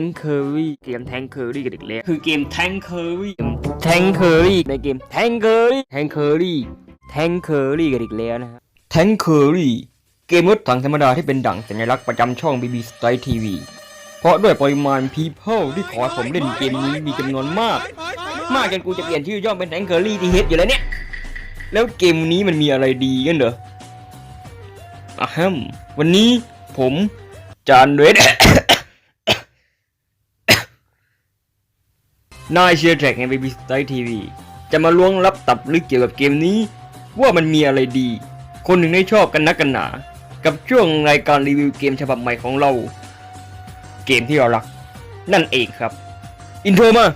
งเคอรี่เกมแทงเคอรี่กันอีกแล้วคือเกมแทงเคอรี่แทงเคอรี่ในเกมแทงเคอรี่แทงเคอรี่แทงเคอรี่กันอีกแล้วนะฮะแทงเคอรี่เกมรถถังธรรมดาที่เป็นดั่งสัญลักษณ์ประจำช่อง BB Style TV เพราะด้วยปริมาณ people ที่ขอผมเล่นเกมนี้มีจำนวนมาก มากจนกูจะเปลี่ยนชื่อย่อเป็นแทงเคอรี่ที่เฮดอยู่แล้วเนี่ยแล้วเกมนี้มันมีอะไรดีกันเหรออะฮัมวันนี้ผมจานเรด นายเชียร์แทร็กใน Baby Style TV จะมาล้วงลับตับลึกเกี่ยวกับเกมนี้ ว่ามันมีอะไรดี คนหนึ่งได้ชอบกันนักกันหนา กับช่วงรายการรีวิวเกมฉบับใหม่ของเรา เกมที่เรารัก นั่นเองครับ อินโทรมา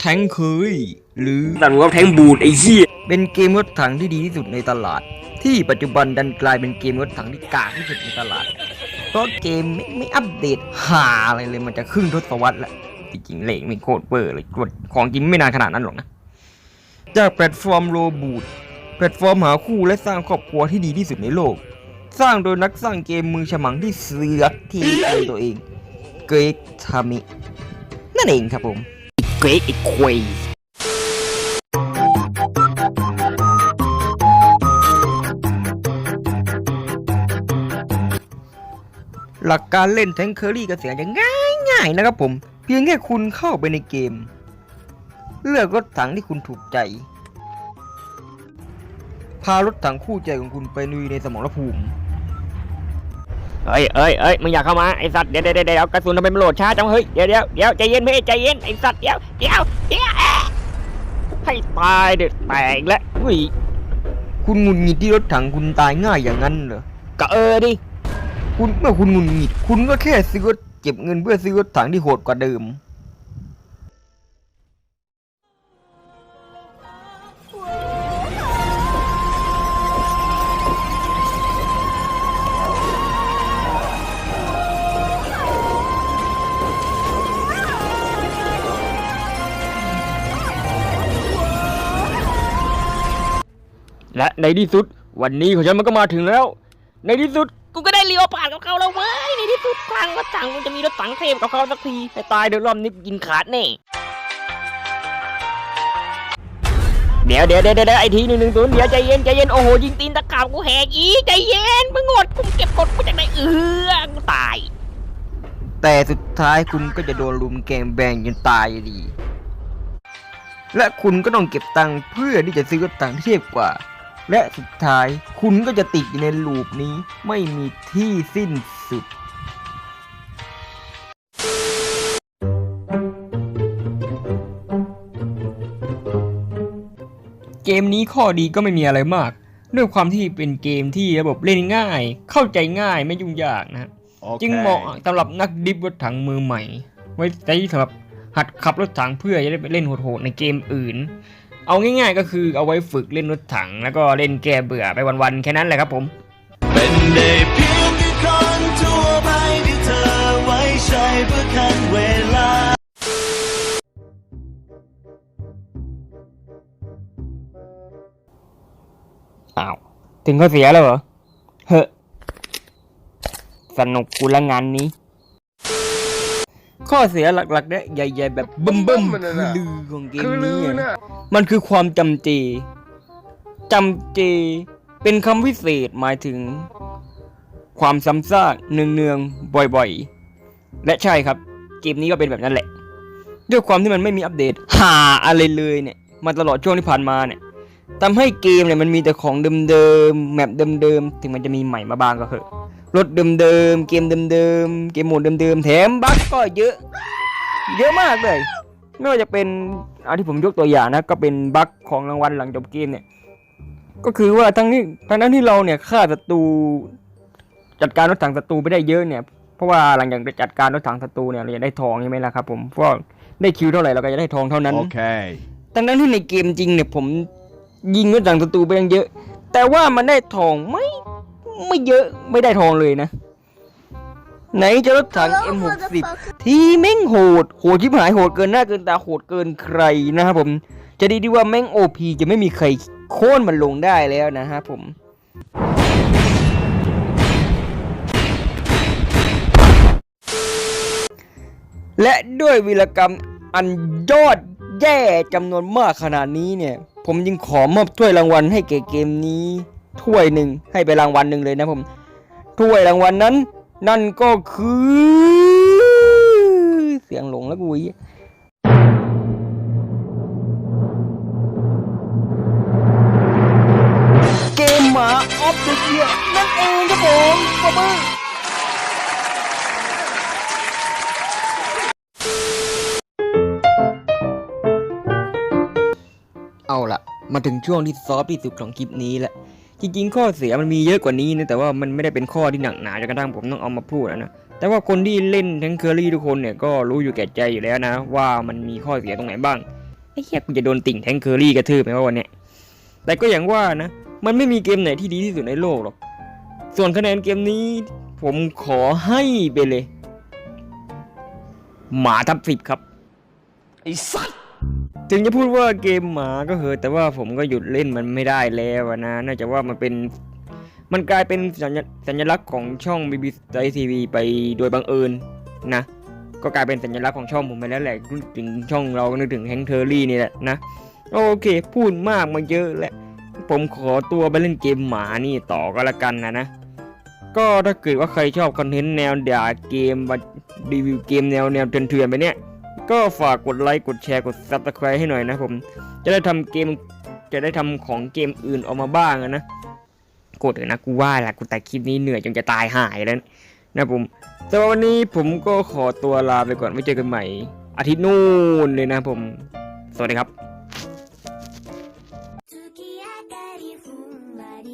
แทงเคยหรือตัดว่าแทงบูดไอ้เหี้ยเป็นเกมรถถังที่ดีที่สุดในตลาด ที่ปัจจุบันดันกลายเป็นเกมรถถังที่กากที่สุดในตลาด เพราะเกมไม่ไม่อัปเดตหาอะไรเลยมันจะครึ่งทศวรรษแล้วจริงๆเลขไม่โคตรเบอร์เลยกดของจริงไม่นานขนาดนั้นหรอกนะ จากแพลตฟอร์มโรบูดแพลตฟอร์มหาคู่และสร้างครอบครัวที่ดีที่สุดในโลก สร้างโดยนักสร้างเกมมือฉมังที่เสือกที่เป็นตัวเอง เกรกทามินั่นเองครับผม เกรกไอ้ควยหลักการเล่นแทงเคอรี่กับเสียงจะง่ายง่ายๆนะครับผม เพียงแค่คุณเข้าไปในเกม เลือกรถถังที่คุณถูกใจ พารถถังคู่ใจของคุณไปลุยในสมรภูมิ เอ้ยเอ้ยเอ้ยมึงอยากเข้ามาไอสัตว์เดี๋ยวเดี๋ยวเดี๋ยวกระสุนทำไมมันโหลดช้าจังเฮ้ยเดี๋ยวเดี๋ยวเดี๋ยวใจเย็นพี่ใจเย็นไอสัตว์เดี๋ยวเดี๋ยวเดี๋ยวให้ตายเด็ดแตกแล้วเฮ้ยคุณหงุดหงิดที่รถถังคุณตายง่ายอย่างนั้นเหรอก็เออดิคุณเมื่อคุณหงุดหงิด คุณก็แค่ซื้อรถเก็บเงินเพื่อซื้อรถถังที่โหดกว่าเดิม และในที่สุด วันนี้ของฉันมันก็มาถึงแล้ว ในที่สุดกูก็ได้เลี้ยวผ่านกับเขาแล้วเว้ยในที่สุดทางรถถังกูจะมีรถถังเทพกับเขาสักทีให้ตายเดี๋ยวรอบนี้กินขาดแน่เดี๋ยวเดี๋ยวเดี๋ยวเดี๋ยวไอทีหนึ่งหนึ่งศูนย์เดี๋ยวใจเย็นใจเย็นโอ้โหยิงตีนตะขาบกูแหกอีกใจเย็นมึงงดกูเก็บกดกูจากไหนเออกูตาย แต่สุดท้ายคุณก็จะโดนลุมแกงแบงจนตายอยู่ดี และคุณก็ต้องเก็บตังค์เพื่อที่จะซื้อรถถังที่เทียบกว่า และสุดท้ายคุณก็จะติดอยู่ในลูปนี้ไม่มีที่สิ้นสุด เกมนี้ข้อดีก็ไม่มีอะไรมาก ด้วยความที่เป็นเกมที่ระบบเล่นง่าย เข้าใจง่ายไม่ยุ่งยากนะจึงเหมาะสำหรับนักดิฟรถถังมือใหม่ ไว้ใช้สำหรับหัดขับรถถังเพื่อจะได้ไปเล่นโหดๆในเกมอื่น เอาง่ายๆก็คือเอาไว้ฝึกเล่นรถถัง แล้วก็เล่นแก้เบื่อไปวันๆแค่นั้นแหละครับผม เป็นได้เพียงแค่คนทั่วไปที่เธอไว้ใช้เพื่อคันเวลาอ้าวถึงเขาเสียแล้วเหรอ เฮ้อสนุกกูละงานนี้ ข้อเสียหลักๆเนี่ยใหญ่ๆ แบบบึ้มบึ้มๆคือลือของเกมนี้อะมันคือความจำเจจำเจ เป็นคำวิเศษหมายถึง ความซ้ำซากเนืองๆบ่อยๆ และใช่ครับ เกมนี้ก็เป็นแบบนั้นแหละ ด้วยความที่มันไม่มีอัปเดต หาอะไรเลยเนี่ย มาตลอดช่วงที่ผ่านมาเนี่ยทำให้เกมเนี่ยมันมีแต่ของเดิมๆแมปเดิมๆถึงมันจะมีใหม่มาบ้างก็เถอะ รถเดิมๆ เกมเดิมๆ เกมโหมดเดิมๆ แถมบั๊กก็เยอะ เยอะมากเลย ไม่ว่าจะเป็นเอาที่ผมยกตัวอย่างนะ ก็เป็นบั๊กของรางวัลหลังจบเกมเนี่ย ก็คือว่าทั้งนี้ทั้งนั้นที่เราเนี่ยฆ่าศัตรูจัดการรถถังศัตรูไปได้เยอะเนี่ย เพราะว่าหลังจากจัดการรถถังศัตรูเนี่ยเราจะได้ทองใช่ไหมล่ะครับ ผมเพราะได้คิวเท่าไหร่เราก็จะได้ทองเท่านั้น Okay. ทั้งนั้นที่ในเกมจริงเนี่ยผมยิงรถถังศัตรูไปยังเยอะ แต่ว่ามันได้ทองไม่ ไม่เยอะไม่ได้ทองเลยนะ ไหนจะรถถัง M60 ที่แม่งโหด โหดชิบหายโหดเกินหน้าเกินตาโหดเกินใครนะครับผม จะดีดีว่าแม่ง OP จะไม่มีใครโค่นมันลงได้แล้วนะฮะผมและด้วยวีรกรรมอันยอดแย่จำนวนมากขนาดนี้เนี่ย ผมยังขอมอบถ้วยรางวัลให้เกเกมนี้ ถ้วยหนึ่งให้ไปรางวัลหนึ่งเลยนะผม ถ้วยรางวัลนั้น นั่นก็คือ เสียงหลงแล้วกูอีเกมหมาออฟเดอะเยียนั่นเองครับผมปรบมือเอาละมาถึงช่วงที่ซอฟที่สุดของคลิปนี้แหละ จริงๆ ข้อเสียมันมีเยอะกว่านี้นะแต่ว่ามันไม่ได้เป็นข้อที่หนักหนาจนกระทั่งผมต้องเอามาพูดนะแต่ว่าคนที่เล่นแทงเคอรี่ทุกคนเนี่ยก็รู้อยู่แก่ใจอยู่แล้วนะ ว่ามันมีข้อเสียตรงไหนบ้างไอ้เหี้ยกูจะโดนติ่งแทงเคอรี่กระทืบไหมว่าวันเนี้ยแต่ก็อย่างว่านะ มันไม่มีเกมไหนที่ดีที่สุดในโลกหรอกส่วนคะแนนเกมนี้ผมขอให้ไปเลย หมาทับสิบครับไอ้สัตว์ ถึงจะพูดว่าเกมหมาก็เหอะแต่ว่าผมก็หยุดเล่นมันไม่ได้แล้วนะน่าจะว่ามันเป็นมันกลายเป็นสัญญลักษณ์ของช่อง BBC TV ไปโดยบังเอิญนะ ก็กลายเป็นสัญลักษณ์ของช่องผมไปแล้วแหละนึกถึงช่องเราก็นึกถึงแฮงเทอรี่นี่แหละนะ โอเค พูดมากมาเยอะแล้วผมขอตัวไปเล่นเกมหมานี่ต่อก็แล้วกันนะนะก็ถ้าเกิดว่าใครชอบคอนเทนต์แนวด่าเกมมารีวิวเกมแนวแนวเถื่อนๆไปเนี่ย ก็ฝากกดไลค์กดแชร์กดซับสไครต์ให้หน่อยนะผม จะได้ทำเกมจะได้ทำของเกมอื่นออกมาบ้างนะกดเลยนะกูว่าแหละกูแต่คลิปนี้เหนื่อยจนจะตายหายแล้วนะผมแต่วันนี้ผมก็ขอตัวลาไปก่อนไว้เจอกันใหม่ อาทิตย์นู่นเลยนะผม สวัสดีครับ「月明かりふんわり」